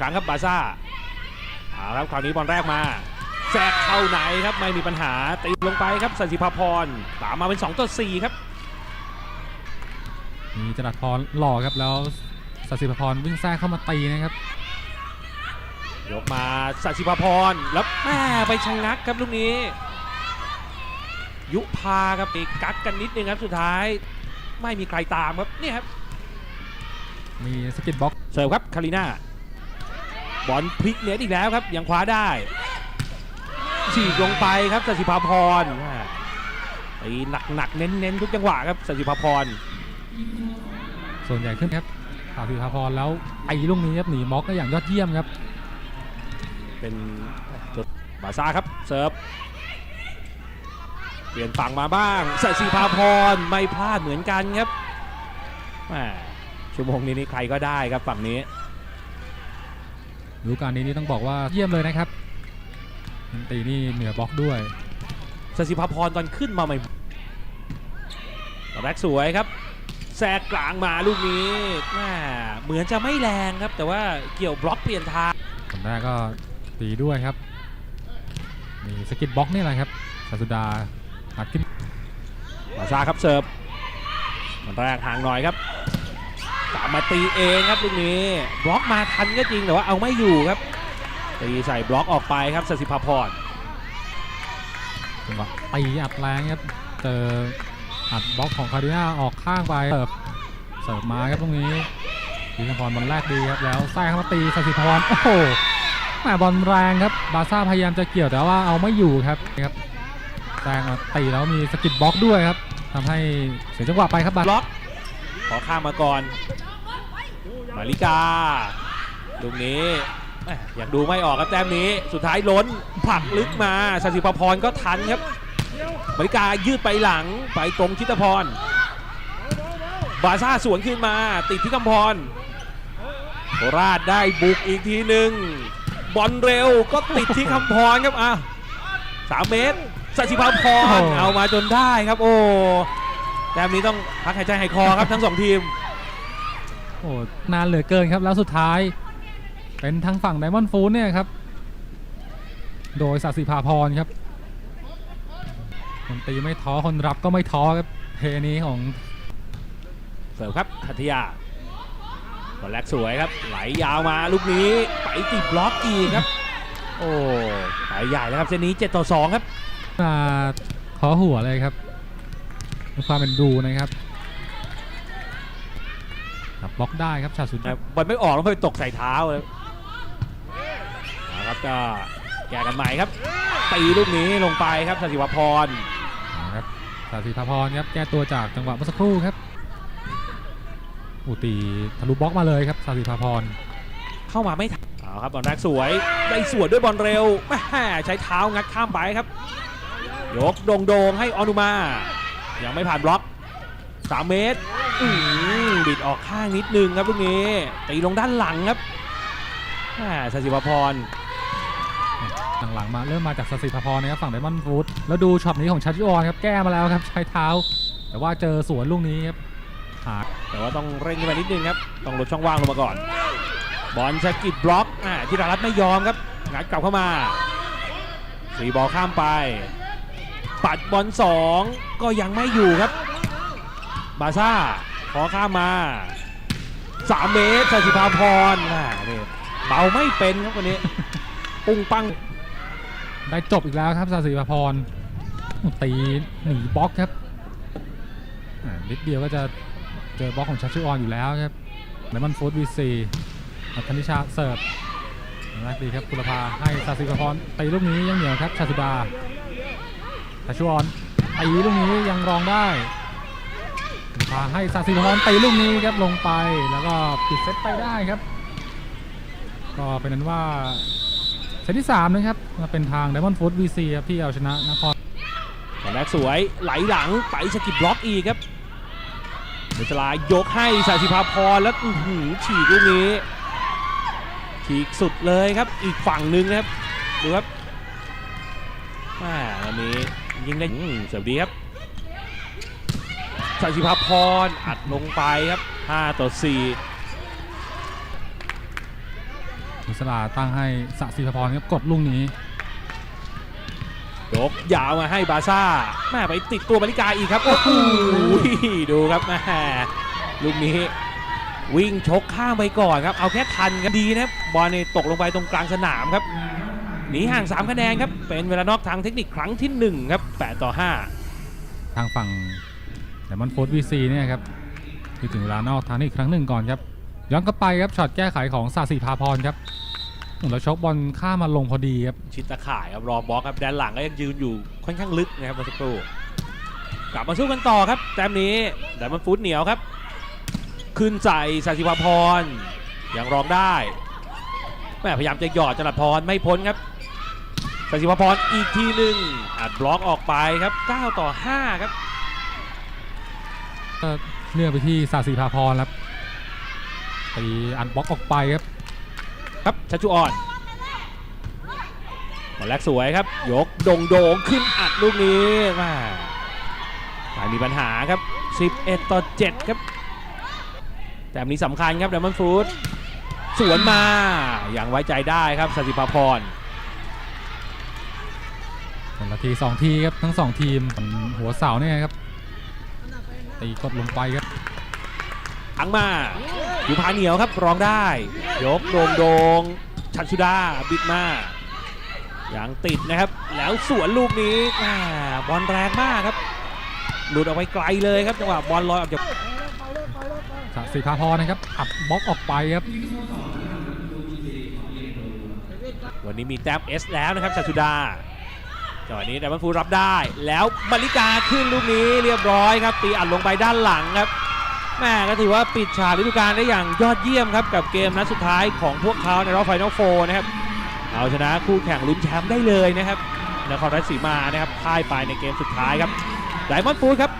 ครั้งครับบาซ่าเอาครับคราวนี้บอลแรกมาแทรกเข้าไหนครับไม่มีปัญหาตีลงไปครับสันติภาพรตามมาเป็น2ต่อ4ครับมีจรัสพรหล่อครับแล้วสศิพพรวิ่งแทรกเข้ามาตีนะครับยกมาสัสิภาพรแล้วแม่ไปชะงักครับลูกนี้ ยุพาครับไปกักกันนิดนึงครับสุดท้ายไม่มีใครตามครับเนี่ยครับมีสกิดบ็อกเสิร์ฟครับคาริน่า บอลพลิกเน็ตอีกแล้วครับ ยังคว้าได้ฉีกลงไปครับสัสิภาพรแม่ตีหนักๆเน้นๆทุกจังหวะครับสัสิภาพร ส่วนใหญ่ขึ้นครับสศิพพรแล้วไอ้ลูกนี้ครับหนีม็อกก็อย่างยอดเยี่ยมครับ เป็นจุดบาซ่าครับเสิร์ฟเปลี่ยนฝั่งมาบ้างสัสิภาพรไม่พลาดเหมือนกันครับแม่ชั่วโมงนี้นี่ใครก็ได้ครับฝั่งนี้ฤ ดูกาลนี้นี่ต้องบอกว่าเยี่ยมเลยนะครับตีนี่เหนือบล็อกด้วยสสิภาพรตอนขึ้นมาใหม่ตอนแรกสวยครับแทรกกลางมาลูกนี้แม่เหมือนจะไม่แรงครับ แต่ว่าเกี่ยวบล็อกเปลี่ยนทางคนแรกก็ตีด้วยครับมีสกิดบ็อกนี่แหละครับสาสุดาหัดขึ้นมาซาครับเสิร์ฟมันแรกห่างหน่อยครับ ตามมาตีเองครับลูกนี้บล็อกมาทันก็จริงแต่ว่าเอาไม่อยู่ครับตีใส่บล็อกออกไปครับสสิภาพรจังหวะตีอัดแรงครับเจออัดบล็อกของคาริน่าออกข้างไปเสิร์ฟเสิร์ฟมาครับตรงนี้ดีสพรบอลแรกดีครับแล้วแซงเข้ามาตีสศิพรโอ้โหแหมบอลแรงครับบาซ่าพยายามจะเกี่ยวแต่ว่าเอาไม่อยู่ครับครับแซงมาตีแล้วมีสกิดบล็อกด้วยครับทำให้เสียจังหวะไปครับบาบล็อก ขอข้ามมาก่อน มาริกาลูกนี้แม่อยากดูไม่ออกครับแต้มนี้สุดท้ายล้นผลักลึกมาสสิภพรก็ทันครับมาริกายืดไปหลังไปตรงชิตพร บาซ่าสวนขึ้นมาติดที่กำพรโคราชได้บุกอีกทีหนึ่งบอลเร็วก็ติดที่คำพรครับอะสามเมตรสสิภพรเอามาจนได้ครับโอ้ แต้มนี้ต้องพักหายใจหายคอครับ ทั้งสองทีม โอ้นานเหลือเกินครับแล้วสุดท้าย เป็นทางฝั่งไดมอนด์ฟูดเนี่ยครับ โดยสัสิภาพรครับคนตีไม่ท้อคนรับก็ไม่ท้อครับเพนี้ของเสิร์ฟครับคัทยาบอลแรกสวยครับ ไหลยาวมาลูกนี้ไปติดบล็อกอีกครับ โอ้ไปใหญ่แล้วครับเซตนี้7ต่อ2ครับมาขอหัวเลยครับมี ความเป็นดูนะครับครับบล็อกได้ครับชาสุดบอลไม่ออกแล้วไปตกใส่เท้าเลยนะครับก็แก้กันใหม่ครับ ตีลูกนี้ลงไปครับสศิวพรนะครับชาสิภาพรครับแก้ตัวจากจังหวะเมื่อสักครู่ครับอูตีทะลุบล็อกมาเลยครับชาสิภาพรเข้ามาไม่ทันเอาครับบอลแรกสวยได้สวนด้วยบอลเร็วแม่ใช้เท้างัดข้ามไปครับ ยกโด่งๆให้ออนุมา ยังไม่ผ่านบล็อก3เมตรอื้อหือบิดออกข้างนิดนึงครับลูกนี้ตีลงด้านหลังครับแม่สศิวพรหลังๆมาเริ่มมาจากสสิภาพรนะครับฝั่งไดมอนด์ฟูดแล้วดูช็อตนี้ของชัชยุออนครับแก้มาแล้วครับใช้เท้า แต่ว่าเจอสวนลูกนี้ครับหาแต่ว่าต้องเร่งขึ้นมานิดนึงครับต้องลดช่องว่างลงมาก่อน บอลสะกิดบล็อกอ่าธีรรัตน์ไม่ยอมครับงัดกลับเข้ามาสีบอลข้ามไป ปัดบอลสองก็ยังไม่อยู่ครับ บาซ่าขอข้ามมา 3 เมตรสสิภาพรอ่านี่เบาไม่เป็นครับวันนี้ ปุ้งปังได้จบอีกแล้วครับสสิภาพรตีหนีบล็อกครับอ่านิดเดียวก็จะเจอบล็อกของชัชยุออนอยู่แล้วครับไดมอนด์ฟูดวีซีอัธนิชาเสิร์ฟแรกดีครับกุลภาให้สสิภาพรตีลูกนี้ยังเหนียวครับชาสุดา ชัชยุออนตีลูกนี้ยังรองได้กุลภาให้สสิภาพรตีลูกนี้ครับลงไปแล้วก็ปิดเซตไปได้ครับ ก็เป็นนั้นว่าเซตที่3นะครับเป็นทาง Diamond Food VC ครับที่เอาชนะนครบอลแรกสวยไหลหลังไปสกิดบล็อกอีกครับเดชลายกให้สาสิภาพรแล้วอื้อหือฉีกลูกนี้ ฉีกสุดเลยครับอีกฝั่งหนึ่งนะครับดูครับแม่วันนี้ ยิงได้อืมเสิร์ฟดีครับสาสิภาพรอัดลงไปครับ 5 ต่อ4นุสลาตั้งให้สศิพพรครับกดลูกนี้ยกยาวมาให้บาซ่าแม่ไปติดตัวมาริกาอีกครับ โอ้โหดูครับแม่ลูกนี้ วิ่งชกข้ามไปก่อนครับ เอาแค่ทันครับดีนะครับบอลเนี่ยตกลงไปตรงกลางสนามครับ หนีห่าง 3 คะแนนครับ เป็นเวลานอกทางเทคนิคครั้งที่ 1 ครับ 8 ต่อ 5 ทางฝั่งไดมอนด์โฟร์วีซีเนี่ยครับที่ถึงเวลานอกทางนี้อีกครั้งหนึ่งก่อนครับ ย้อนกลับไปครับช็อตแก้ไขของสาสีพาพรครับโอ้แล้วชกบอลข้ามมาลงพอดีครับชิดตะข่ายครับรอบล็อกครับแดนหลังก็ยังยืนอยู่ค่อนข้างลึกนะครับเมื่อสักครู่กลับมาสู้กันต่อครับแต้มนี้แต่มันฟุตเหนียวครับ ขึ้นใส่สาสิวพรยังรองได้แม่พยายามจะหยอดจรัสพรไม่พ้นครับ สาสิวพรอีกทีหนึ่งอัดบล็อกออกไปครับ 9 ต่อ 5 ครับก็เลือกไปที่สาสีพาพรครับตีอันบล็อกออกไปครับ ครับชัชชุออนบอลแรกสวยครับ ยกโด่งโด่งๆขึ้นอัดลูกนี้มาไม่มีปัญหาครับ 11 ต่อ 7 ครับ แต่อันนี้สำคัญครับเดมอนฟูดสวนมาอย่างไว้ใจได้ครับสติภาพรคนละ ทีสองทีครับทั้งสองทีมหัวเสาเนี่ยครับตีกดลงไปครับอังมาอยู่พาเหนียวครับรองได้ ยกโด่งโด่งๆชันชุดาบิดมาอย่างติดนะครับ แล้วสวนลูกนี้อ่าบอลแรงมากครับ หลุดออกไปไกลเลยครับจังหวะบอลลอยออกจากสาสีพาพรนะครับอัดบล็อกออกไปครับ วันนี้มีแต้ม S แล้วนะครับชันชุดา จังหวะนี้แต่มันฟูรับได้ แล้วมาริกาขึ้นลูกนี้เรียบร้อยครับ ตีอัดลงไปด้านหลังครับแม่ก็ถือว่าปิดฉากฤดูกาลได้อย่างยอดเยี่ยมครับ กับเกมนัดสุดท้ายของพวกเขาในรอบไฟนอลโฟนะครับเอาชนะคู่แข่งลุ้นแชมป์ได้เลยนะครับนครราชสีมานะครับพ่ายไปในเกมสุดท้ายครับไดมอนด์ฟูดครับ